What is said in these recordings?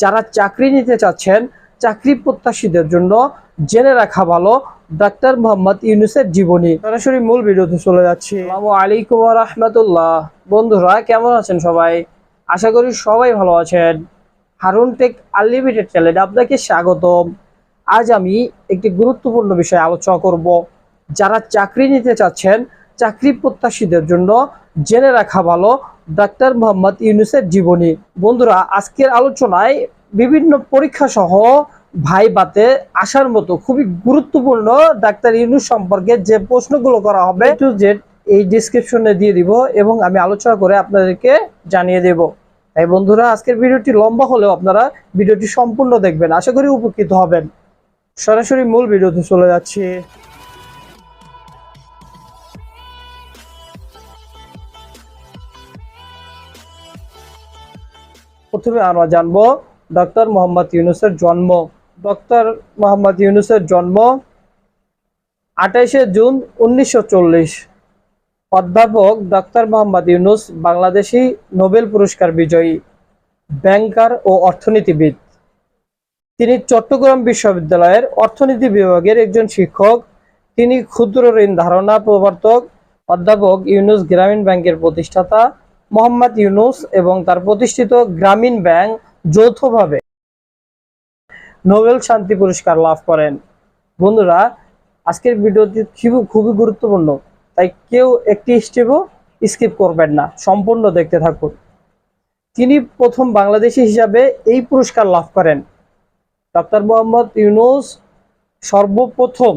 যারা চাকরি নিতে চাচ্ছেন, চাকরি প্রত্যাশীদের জন্য জেনে রাখা ভালো। ডাক্তার মোহাম্মদ ইউনুসের জীবনী। সরাসরি মূল ভিডিওতে চলে যাচ্ছি। আসসালামু আলাইকুম রহমতুল্লাহ। বন্ধুরা, কেমন আছেন সবাই? আশা করি সবাই ভালো আছেন। হারুন টেক আনলিমিটেড চ্যানেলে আপনাকে স্বাগতম। আজ আমি একটি গুরুত্বপূর্ণ বিষয়ে আলোচনা করব। যারা চাকরি নিতে চাচ্ছেন, চাকরি প্রত্যাশীদের জন্য জেনে রাখা ভালো ডাক্তার মোহাম্মদ ইউনুসের জীবনী। বন্ধুরা, আজকের আলোচনায় বিভিন্ন পরীক্ষা সহ ভাই ভাইবাতে আসার মতো খুবই গুরুত্বপূর্ণ ডাক্তার ইউনুস সম্পর্কে যে প্রশ্নগুলো করা হবে টু জেড এই ডিসক্রিপশনে দিয়ে দিব এবং আমি আলোচনা করে আপনাদেরকে জানিয়ে দেব। তাই বন্ধুরা, আজকের ভিডিওটি লম্বা হলেও আপনারা ভিডিওটি সম্পূর্ণ দেখবেন। আশা করি উপকৃত হবেন। সরাসরি মূল ভিডিওতে চলে যাচ্ছি। প্রথমে আমরা জানব ডক্টর মোহাম্মদ ইউনুসের জন্ম। ডক্টর মোহাম্মদ ইউনুসের জন্ম আঠাইশে জুন উনিশশো চল্লিশ। অধ্যাপক ডক্টর মোহাম্মদ ইউনুস বাংলাদেশি নোবেল পুরস্কার বিজয়ী, ব্যাংকার ও অর্থনীতিবিদ। তিনি চট্টগ্রাম বিশ্ববিদ্যালয়ের অর্থনীতি বিভাগের একজন শিক্ষক। তিনি ক্ষুদ্র ঋণ ধারণা প্রবর্তক। অধ্যাপক ইউনুস গ্রামীণ ব্যাংকের প্রতিষ্ঠাতা। মোহাম্মদ ইউনুস এবং তার প্রতিষ্ঠিত গ্রামীণ ব্যাংক যৌথভাবে নোবেল শান্তি পুরস্কার লাভ করেন। বন্ধুরা, আজকের ভিডিওটি খুবই খুবই গুরুত্বপূর্ণ, তাই কেউ একটি স্টেপও স্কিপ করবেন না, সম্পূর্ণ দেখতে থাকুন। তিনি প্রথম বাংলাদেশি হিসাবে এই পুরস্কার লাভ করেন। ডক্টর মোহাম্মদ ইউনুস সর্বপ্রথম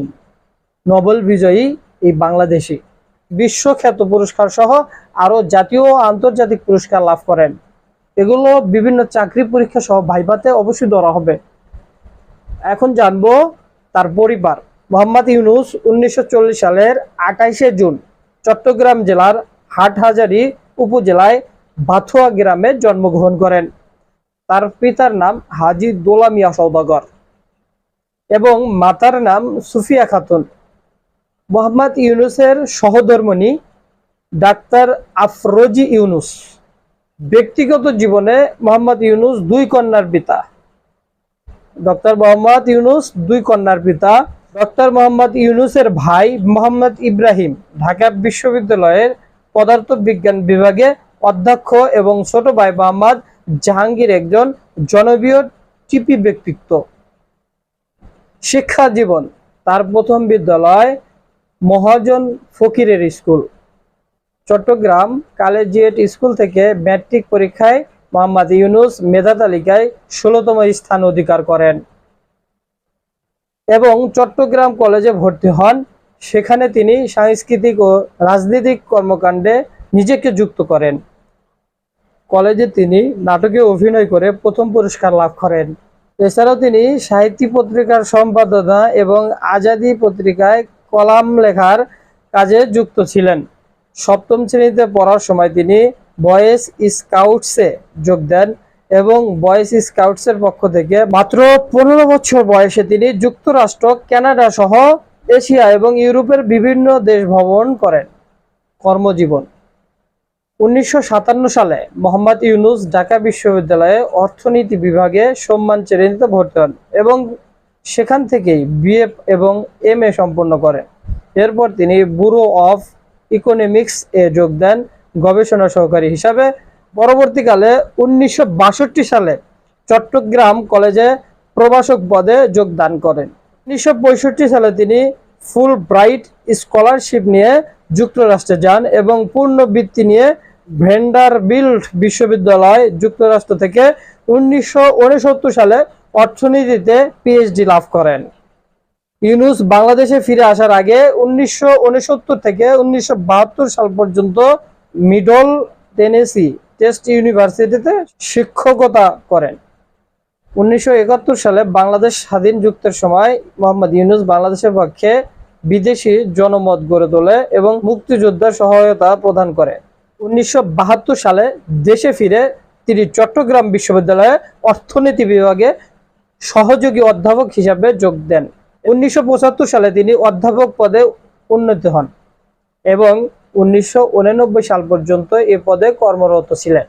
নোবেল বিজয়ী এই বাংলাদেশি। বিশ্বখ্যাত পুরস্কার সহ আরও জাতীয় ও আন্তর্জাতিক পুরস্কার লাভ করেন। এগুলো বিভিন্ন চাকরি পরীক্ষা সহ ভাইভাতে অবশ্যই ধরা হবে। এখন জানব তার পরিবার। মোহাম্মদ ইউনুস উনিশশো চল্লিশ সালের আঠাইশে জুন চট্টগ্রাম জেলার হাটহাজারী উপজেলায় বাথুয়া গ্রামে জন্মগ্রহণ করেন। তার পিতার নাম হাজি দোলা মিয়া সৌদাগর এবং মাতার নাম সুফিয়া খাতুন। মোহাম্মদ ইউনুসের সহধর্মণী ডাক্তার আফরোজি ইউনুস। ব্যক্তিগত জীবনে মোহাম্মদ ইউনুস দুই কন্যার পিতা। ডক্টর মোহাম্মদ ইউনুস দুই কন্যার পিতা। ডক্টর মোহাম্মদ ইউনুসের ভাই মোহাম্মদ ইব্রাহিম ঢাকা বিশ্ববিদ্যালয়ের পদার্থ বিজ্ঞান বিভাগে অধ্যক্ষ এবং ছোট ভাই মোহাম্মদ জাহাঙ্গীর একজন জনপ্রিয় টিপি ব্যক্তিত্ব। শিক্ষা জীবন, তার প্রথম বিদ্যালয় মহাজন ফকিরের স্কুল। চট্টগ্রাম কালেজিয়েট স্কুল থেকে ম্যাট্রিক পরীক্ষায় মোহাম্মদ ইউনুস মেধা তালিকায় ষোলোতম স্থান অধিকার করেন। এবং চট্টগ্রাম কলেজে ভর্তি হন। সেখানে তিনি সাংস্কৃতিক ও রাজনৈতিক কর্মকাণ্ডে নিজেকে যুক্ত করেন। কলেজে তিনি নাটকে অভিনয় করে প্রথম পুরস্কার লাভ করেন। এছাড়াও তিনি সাহিত্য পত্রিকার সম্পাদনা এবং আজাদি পত্রিকায় কলাম লেখার কাজে যুক্ত ছিলেন। সপ্তম শ্রেণীতে পড়ার সময় তিনি বয়েজ স্কাউটসে যোগ দেন এবং বয়েজ স্কাউটসের পক্ষ থেকে মাত্র পনেরো বছর বয়সে তিনি যুক্তরাষ্ট্র কানাডা সহ এশিয়া এবং ইউরোপের বিভিন্ন দেশ ভ্রমণ করেন। কর্মজীবন। উনিশশো সাতান্ন সালে মোহাম্মদ ইউনুস ঢাকা বিশ্ববিদ্যালয়ে অর্থনীতি বিভাগে সম্মান শ্রেণীতে ভর্তি হন এবং সেখান থেকেই বিএ এবং এম এ সম্পন্ন করেন। এরপর তিনি ব্যুরো অফ ইকোনমিক্স এ যোগ দেন গবেষণা সহকারী হিসাবে। পরবর্তীকালে উনিশশো বাষট্টি সালে চট্টগ্রাম কলেজে প্রভাষক পদে যোগদান করেন। উনিশশো পঁয়ষট্টি সালে তিনি ফুল ব্রাইট স্কলারশিপ নিয়ে যুক্তরাষ্ট্রে যান এবং পূর্ণ বৃত্তি নিয়ে ভেন্ডারবিল্ট বিশ্ববিদ্যালয় যুক্তরাষ্ট্র থেকে উনিশশো উনসত্তর সালে অর্থনীতিতে পিএইচডি লাভ করেন। ইউনুস বাংলাদেশে ফিরে আসার আগে উনিশশো থেকে উনিশশো সাল পর্যন্ত মিডল টেনেসি টেস্ট ইউনিভার্সিটিতে শিক্ষকতা করেন। উনিশশো একাত্তর সালে বাংলাদেশ স্বাধীন যুক্তের সময় মোহাম্মদ ইউনুস বাংলাদেশের পক্ষে বিদেশি জনমত গড়ে তোলে এবং মুক্তিযোদ্ধার সহায়তা প্রদান করে। উনিশশো বাহাত্তর সালে দেশে ফিরে তিনি চট্টগ্রাম বিশ্ববিদ্যালয়ে অর্থনীতি বিভাগে সহযোগী অধ্যাপক হিসাবে যোগ দেন। উনিশশো পঁচাত্তর সালে তিনি অধ্যাপক পদে উন্নীত হন এবং উনিশশো সাল পর্যন্ত এ পদে কর্মরত ছিলেন।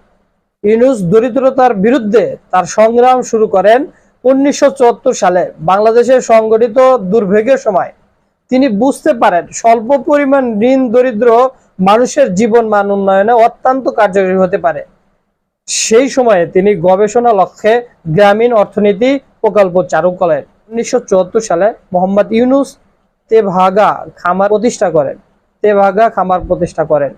ইউনুস দরিদ্রতার বিরুদ্ধে তার সংগ্রাম শুরু করেন উনিশশো চুয়াত্তর সালে। বাংলাদেশের সংগঠিত দুর্ভিক্ষের সময় তিনি বুঝতে পারেন স্বল্প পরিমাণ ঋণ দরিদ্র মানুষের জীবন মান উন্নয়নে অত্যন্ত কার্যকরী হতে পারে। সেই সময়ে তিনি গবেষণা লক্ষ্যে গ্রামীণ অর্থনীতি প্রকল্প করেন উনিশশো সালে মোহাম্মদ ইউনুস তেভাগা খামার প্রতিষ্ঠা করেন। তেভাগা খামার প্রতিষ্ঠা করেন,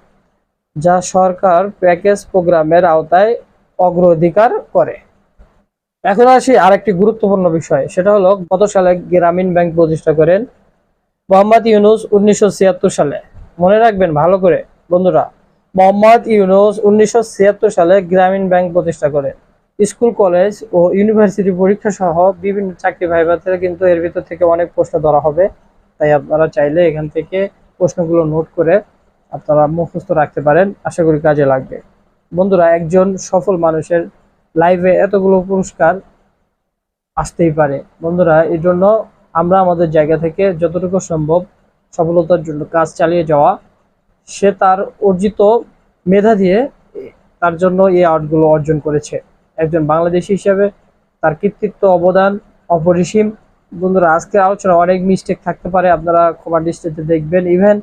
যা সরকার প্যাকেজ প্রোগ্রামের আওতায় অগ্রাধিকার করে। এখন আসি আরেকটি গুরুত্বপূর্ণ বিষয়, সেটা হলো গত সালে গ্রামীণ ব্যাংক প্রতিষ্ঠা করেন মোহাম্মদ ইউনুস উনিশশো ছিয়াত্তর সালে। মনে রাখবেন, ভালো করে, বন্ধুরা, মোহাম্মদ ইউনুস উনিশশো ছিয়াত্তর সালে গ্রামীণ ব্যাংক প্রতিষ্ঠা করেন। স্কুল, কলেজ ও ইউনিভার্সিটি পরীক্ষা সহ বিভিন্ন চাকরি ভাইবাতে কিন্তু এর ভিতর থেকে অনেক প্রশ্ন ধরা হবে। তাই আপনারা চাইলে এখান থেকে প্রশ্নগুলো নোট করে আপনারা মুখস্থ রাখতে পারেন। আশা করি কাজে লাগবে। বন্ধুরা, একজন সফল মানুষের লাইভে এতগুলো পুরস্কার আসতেই পারে। বন্ধুরা, এই জন্য আমরা আমাদের জায়গা থেকে যতটুকু সম্ভব সফলতার জন্য কাজ চালিয়ে যাওয়া, সে তার অর্জিত মেধা দিয়ে তার জন্য এই আর্টগুলো অর্জন করেছে। একজন বাংলাদেশি হিসেবে তার কৃতিত্ব, অবদান, অপরিসীম। বন্ধুরা আজকে আলোচনা অনেক মিস্টেক থাকতে পারে, আপনারা ক্ষমা দৃষ্টিতে দেখবেন। ইভেন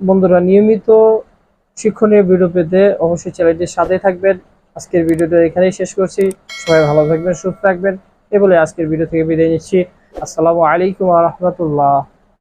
বন্ধুরা, নিয়মিত শিক্ষণীয় ভিডিও পেতে অবশ্যই চ্যানেলটির সাথে থাকবেন। আজকের ভিডিওটা এখানেই শেষ করছি। সবাই ভালো থাকবেন, সুস্থ থাকবেন। এ বলে আজকের ভিডিও থেকে বিদায় নিচ্ছি। আসসালামু আলাইকুম রহমতুল্লাহ।